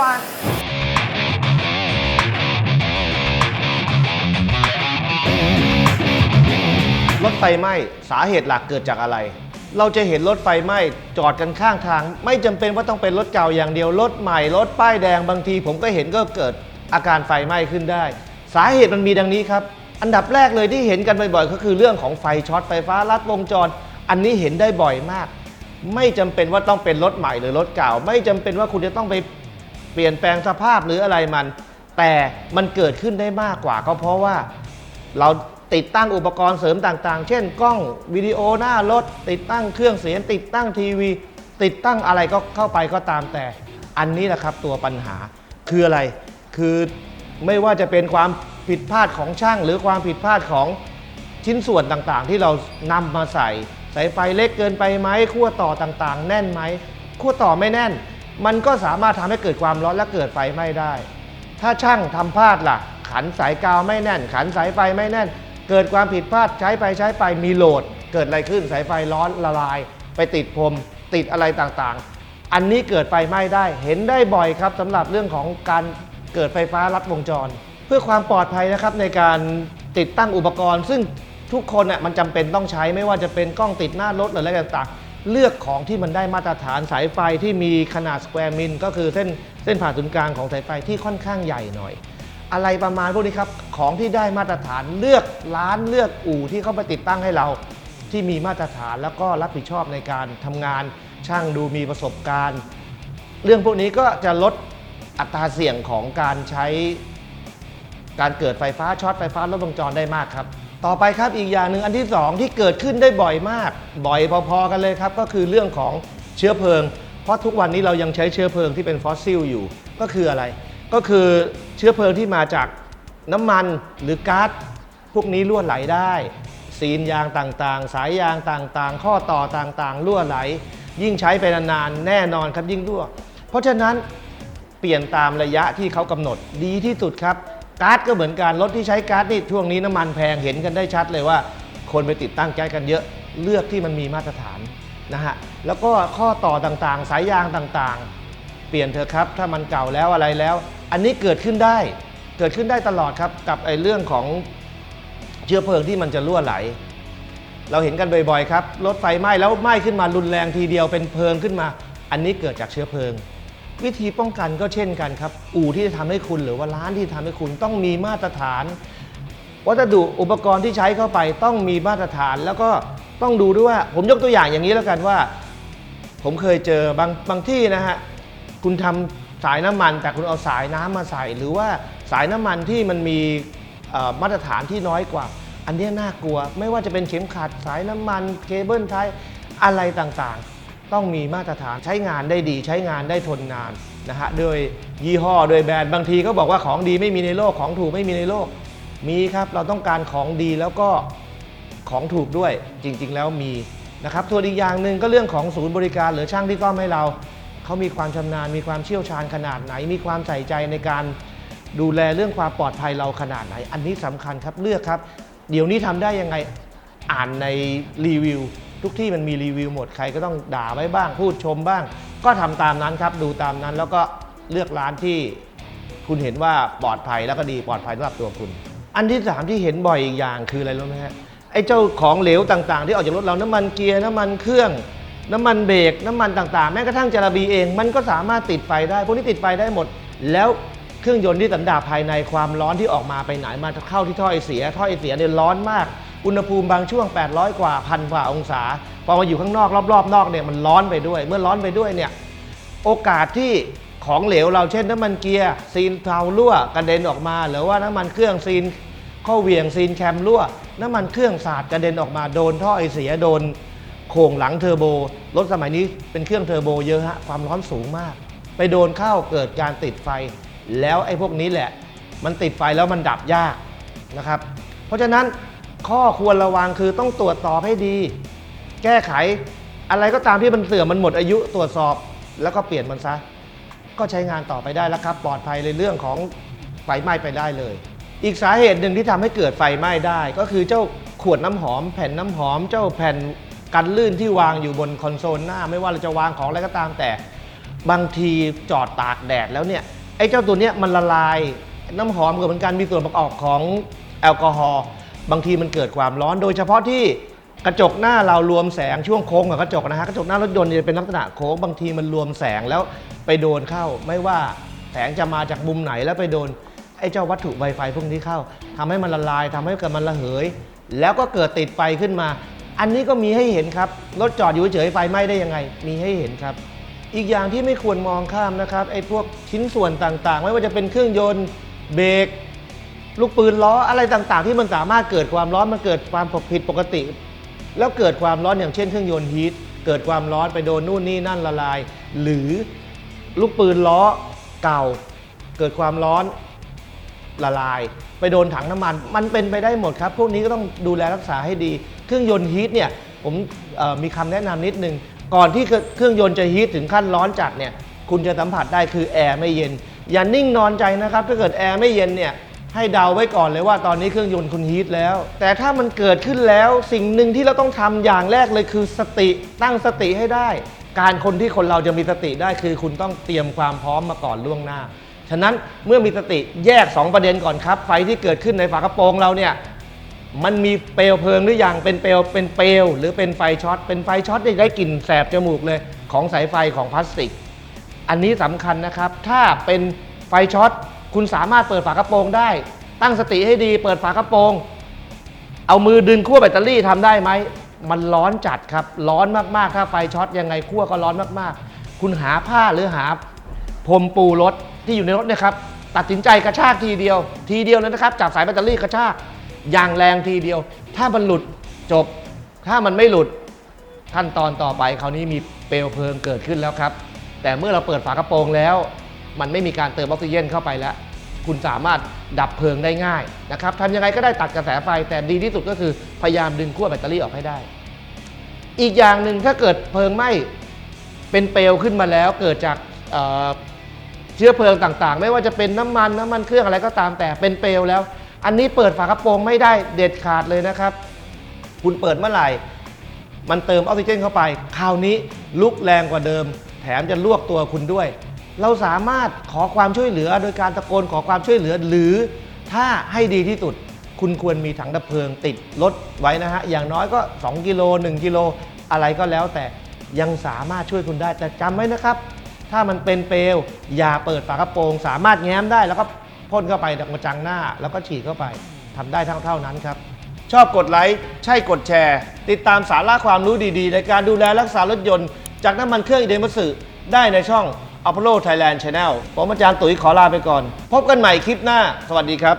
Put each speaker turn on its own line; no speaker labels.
ว่ารถไฟไหม้สาเหตุหลักเกิดจากอะไร เราจะเห็นรถไฟไหม้จอดกันข้างทาง ไม่จำเป็นว่าต้องเป็นรถเก่าอย่างเดียวรถใหม่รถป้ายแดงบางที ผมก็เห็นก็เกิดอาการไฟไหม้ขึ้นได้ สาเหตุมันมีดังนี้ครับ อันดับแรกเลยที่เห็นกันบ่อยๆก็คือเรื่องของไฟช็อตไฟฟ้าลัดวงจร อันนี้เห็นได้บ่อยมาก ไม่จำเป็นว่าต้องเป็นรถใหม่หรือรถเก่า ไม่จำเป็นว่าคุณจะต้องไป เปลี่ยนแปลงสภาพหรืออะไรมัน แต่มันเกิดขึ้นได้มากกว่า ก็เพราะว่าเราติดตั้งอุปกรณ์เสริมต่างๆ เช่น กล้องวิดีโอหน้ารถ ติดตั้งเครื่องเสียง ติดตั้งทีวี ติดตั้งอะไรก็เข้าไปก็ตามแต่ อันนี้แหละครับตัวปัญหาคืออะไร คือไม่ว่าจะเป็นความผิดพลาดของช่าง หรือความผิดพลาดของชิ้นส่วนต่างๆ ที่เรานำมาใส่สายไฟเล็กเกินไปไหมขั้วต่อต่างๆ แน่นไหมขั้วต่อไม่แน่น มันก็สามารถทำให้เกิดความร้อนและเกิดไฟไหม้ได้ ถ้าช่างทำพลาดล่ะ ขันสายกาวไม่แน่น ขันสายไฟไม่แน่น เกิดความผิดพลาดใช้ไปใช้ไปมีโหลด เกิดอะไรขึ้นสายไฟร้อนละลาย ไปติดพรมติดอะไรต่างๆ อันนี้เกิดไฟไหม้ได้ เห็นได้บ่อยครับสำหรับเรื่องของการเกิดไฟฟ้าลัดวงจร เพื่อความปลอดภัยนะครับในการติดตั้งอุปกรณ์ ซึ่งทุกคนน่ะมันจำเป็นต้องใช้ไม่ว่าจะเป็นกล้องติดหน้ารถหรืออะไรต่างๆ เลือกของที่มันได้มาตรฐานสายไฟที่มีขนาดสแควร์มิลก็คือเส้นเส้นผ่าศูนย์กลางของสายไฟที่ค่อนข้างใหญ่หน่อย อะไรประมาณพวกนี้ครับ ของที่ได้มาตรฐานเลือกร้านเลือกอู่ที่เขาไปติดตั้งให้เรา ที่มีมาตรฐานแล้วก็รับผิดชอบในการทำงาน ช่างดูมีประสบการณ์ เรื่องพวกนี้ก็จะลดอัตราเสี่ยงของการใช้ การเกิดไฟฟ้าช็อตไฟฟ้าลดวงจรได้มากครับ ต่อไปครับอีกอย่างหนึ่งอันที่ 2 ที่เกิดขึ้นได้บ่อยมาก บ่อยพอๆกันเลยครับ ก็คือเรื่องของเชื้อเพลิง เพราะทุกวันนี้เรายังใช้เชื้อเพลิงที่เป็นฟอสซิลอยู่ ก็คืออะไร ก็คือเชื้อเพลิงที่มาจากน้ำมันหรือก๊าซพวกนี้รั่วไหลได้ ซีนยางต่างๆ สายยางต่างๆ ข้อต่อต่างๆรั่วไหล ยิ่งใช้ไปนานๆแน่นอนครับยิ่งรั่ว เพราะฉะนั้นเปลี่ยนตามระยะที่เขากำหนดดีที่สุดครับ ก๊าซก็เหมือนกันรถที่ใช้ก๊าซนี่ช่วงนี้น้ำมันแพงเห็นกันได้ชัดเลยว่า คนไปติดตั้งแก๊สกันเยอะเลือกที่มันมีมาตรฐานนะฮะแล้วก็ข้อต่อต่างๆ สายยางต่างๆ เปลี่ยนเถอะครับ ถ้ามันเก่าแล้วอะไรแล้ว อันนี้เกิดขึ้นได้เกิดขึ้นได้ตลอดครับกับไอ้เรื่องของเชื้อเพลิงที่มันจะรั่วไหล เราเห็นกันบ่อยๆครับรถไฟไหม้แล้วไหม้ขึ้นมารุนแรงทีเดียวเป็นเพลิงขึ้นมา อันนี้เกิดจากเชื้อเพลิง วิธีป้องกันก็เช่นกันครับ อู่ที่จะทำให้คุณหรือว่าร้านที่ทำให้คุณต้องมีมาตรฐาน วัสดุอุปกรณ์ที่ใช้เข้าไปต้องมีมาตรฐาน แล้วก็ต้องดูด้วยว่า ผมยกตัวอย่างอย่างนี้แล้วกันว่า ผมเคยเจอบางบางที่นะฮะคุณทำสายน้ำมัน แต่คุณเอาสายน้ำมาใส่ หรือว่าสายน้ำมันที่มันมีมาตรฐานที่น้อยกว่า อันนี้น่ากลัว ไม่ว่าจะเป็นเข็มขัดสายน้ำมันเคเบิลไทยอะไรต่างๆ ต้องมีมาตรฐานใช้งานได้ดี ใช้งานได้ทนนานนะฮะโดยยี่ห้อโดยแบรนด์บางทีก็บอกว่าของดีไม่มีในโลกของถูกไม่มีในโลก มีครับเราต้องการของดีแล้วก็ของถูกด้วยจริง ๆ แล้วมีนะครับส่วนอีกอย่างหนึ่งก็เรื่องของศูนย์บริการหรือช่างที่ต้อมให้เราเขามีความชำนาญ มีความเชี่ยวชาญขนาดไหน มีความใส่ใจในการดูแลเรื่องความปลอดภัยเราขนาดไหน อันนี้สำคัญครับเลือกครับ เดี๋ยวนี้ทำได้ยังไง อ่านในรีวิว ทุกที่มันมีรีวิวหมดใครก็ต้องด่าไว้บ้าง พูดชมบ้าง ก็ทำตามนั้นครับ ดูตามนั้นแล้วก็เลือกร้านที่คุณเห็นว่าปลอดภัยแล้วก็ดีปลอดภัยสำหรับตัวคุณ อันที่สามที่เห็นบ่อยอีกอย่างคืออะไรรู้ไหมฮะไอ้เจ้าของเหลวต่างๆ ที่ออกจากรถเราน้ำมันเกียร์น้ำมันเครื่อง น้ำมันเบรกน้ำมันต่างๆ แม้กระทั่งจาระบีเอง มันก็สามารถติดไฟได้พวกนี้ติดไฟได้หมด แล้วเครื่องยนต์ที่สันดาปภายในความร้อนที่ออกมาไปไหนมาเข้าที่ท่อไอเสียท่อไอเสียเนี่ยร้อนมาก อุณหภูมิบางช่วง 800 กว่าพันกว่าองศา พอมาอยู่ข้างนอกรอบๆนอกเนี่ยมันร้อนไปด้วย เมื่อร้อนไปด้วยเนี่ยโอกาสที่ของเหลวเราเช่นน้ำมันเกียร์ซีนเทารั่วกระเด็นออกมา หรือว่าน้ำมันเครื่องซีนข้อเหวี่ยงซีนแคมรั่ว น้ำมันเครื่องสาดกระเด็นออกมาโดนท่อไอเสียโดนโข่งหลังเทอร์โบรถสมัยนี้เป็นเครื่องเทอร์โบเยอะฮะความร้อนสูงมาก ไปโดนเข้าเกิดการติดไฟ แล้วไอ้พวกนี้แหละ มันติดไฟแล้วมันดับยากนะครับ เพราะฉะนั้น ข้อควรระวังคือต้องตรวจสอบให้ดี แก้ไขอะไรก็ตามที่มันเสื่อมมันหมดอายุตรวจสอบแล้วก็เปลี่ยนมันซะ ก็ใช้งานต่อไปได้แล้วครับ ปลอดภัยในเรื่องของไฟไหม้ไปได้เลย อีกสาเหตุหนึ่งที่ทำให้เกิดไฟไหม้ได้ ก็คือเจ้าขวดน้ำหอม แผ่นน้ำหอม เจ้าแผ่นกันลื่นที่วางอยู่บนคอนโซลหน้า ไม่ว่าเราจะวางของอะไรก็ตามแต่ บางทีจอดตากแดดแล้วเนี่ยไอ้เจ้าตัวเนี้ยมันละลาย น้ำหอมก็เหมือนกันมีส่วนประกอบของแอลกอฮอล์ บางทีมันเกิดความร้อน โดยเฉพาะที่กระจกหน้าเรารวมแสงช่วงโค้งกับกระจกนะฮะกระจกหน้ารถยนต์จะเป็นลักษณะโค้งบางทีมันรวมแสงแล้วไปโดนเข้า ไม่ว่าแสงจะมาจากมุมไหนแล้วไปโดนไอ้เจ้าวัตถุไวไฟพวกนี้เข้าทำให้มันละลายทำให้เกิดมันระเหย แล้วก็เกิดติดไฟขึ้นมา อันนี้ก็มีให้เห็นครับรถจอดอยู่เฉยไฟไหม้ได้ยังไง มีให้เห็นครับ อีกอย่างที่ไม่ควรมองข้ามนะครับไอ้พวกชิ้นส่วนต่างๆ ไม่ว่าจะเป็นเครื่องยนต์เบรก ลูกปืนล้ออะไรต่างๆ ที่มันสามารถเกิดความร้อนมันเกิดความผิดปกติ แล้วเกิดความร้อนอย่างเช่นเครื่องยนต์ฮีทเกิดความร้อนไปโดนนู่นนี่นั่นละลาย หรือลูกปืนล้อเก่า เกิดความร้อนละลาย ไปโดนถังน้ำมัน มันเป็นไปได้หมดครับ พวกนี้ก็ต้องดูแลรักษาให้ดี เครื่องยนต์ฮีทเนี่ยผมมีคำแนะนำนิดนึง ก่อนที่เครื่องยนต์จะฮีทถึงขั้นร้อนจัดเนี่ยคุณจะสัมผัสได้คือแอร์ไม่เย็น อย่านิ่งนอนใจนะครับ ถ้าเกิดแอร์ไม่เย็นเนี่ย ให้เดาไว้ก่อนเลยว่าตอนนี้เครื่องยนต์คุณฮีทแล้ว แต่ถ้ามันเกิดขึ้นแล้วสิ่งหนึ่งที่เราต้องทำอย่างแรกเลยคือสติตั้งสติให้ได้ การคนที่คนเราจะมีสติได้คือคุณต้องเตรียมความพร้อมมาก่อนล่วงหน้า ฉะนั้นเมื่อมีสติแยก 2 ประเด็นก่อนครับ ไฟที่เกิดขึ้นในฝากระโปรงเราเนี่ยมันมีเปลวเพลิงหรือยังเป็นเปลวเป็นเปลวหรือเป็นไฟช็อตเป็นไฟช็อตได้กลิ่นแสบจมูกเลยของสายไฟของพลาสติก อันนี้สำคัญนะครับ ถ้าเป็นไฟช็อต คุณสามารถเปิดฝากระโปรงได้ ตั้งสติให้ดี เปิดฝากระโปรง เอามือดึงขั้วแบตเตอรี่ทำได้ไหม มันร้อนจัดครับ ร้อนมากๆ ถ้าไฟช็อตยังไงขั้วก็ร้อนมากๆ คุณหาผ้าหรือหาพรมปูรถที่อยู่ในรถนี่ยครับ ตัดสินใจกระชากทีเดียว ทีเดียวเลยนะครับ จับสายแบตเตอรี่กระชากอย่างแรงทีเดียว ถ้ามันหลุดจบ ถ้ามันไม่หลุดขั้นตอนต่อไปคราวนี้มีเปลวเพลิงเกิดขึ้นแล้วครับ แต่เมื่อเราเปิดฝากระโปรงแล้ว มันไม่มีการเติมออกซิเจนเข้าไปแล้ว คุณสามารถดับเพลิงได้ง่ายนะครับทำยังไงก็ได้ตัดกระแสไฟ แต่ดีที่สุดก็คือพยายามดึงขั้วแบตเตอรี่ออกให้ได้ อีกอย่างหนึ่งถ้าเกิดเพลิงไหม้เป็นเปลวขึ้นมาแล้วเกิดจากเเชื้อเพลิงต่างๆ ไม่ว่าจะเป็นน้ำมันน้ำมันเครื่องอะไรก็ตามแต่เป็นเปลวแล้ว อันนี้เปิดฝากระโปรงไม่ได้เด็ดขาดเลยนะครับ คุณเปิดเมื่อไหร่ มันเติมออกซิเจนเข้าไป คราวนี้ลุกแรงกว่าเดิม แถมจะลวกตัวคุณด้วย เราสามารถขอความช่วยเหลือโดยการตะโกนขอความช่วยเหลือ หรือถ้าให้ดีที่สุด คุณควรมีถังดับเพลิงติดรถไว้นะฮะ อย่างน้อยก็ 2 กิโล 1 กิโล อะไรก็แล้วแต่ยังสามารถช่วยคุณได้ แต่จำไว้นะครับ ถ้ามันเป็นเปลว อย่าเปิดฝากระโปรง สามารถแง้มได้แล้วก็พ่นเข้าไปดักระจังหน้า แล้วก็ฉีดเข้าไปทำได้ทั้งเท่านั้นครับ ชอบกดไลค์ใช่กดแชร์ ติดตามสาระความรู้ดีๆ ในการดูแลรักษารถยนต์ จากน้ำมันเครื่องอิเดมัสึได้ในช่อง Apollo Thailand Channel ผมอาจารย์ตุ๋ยขอลาไปก่อน พบกันใหม่คลิปหน้า สวัสดีครับ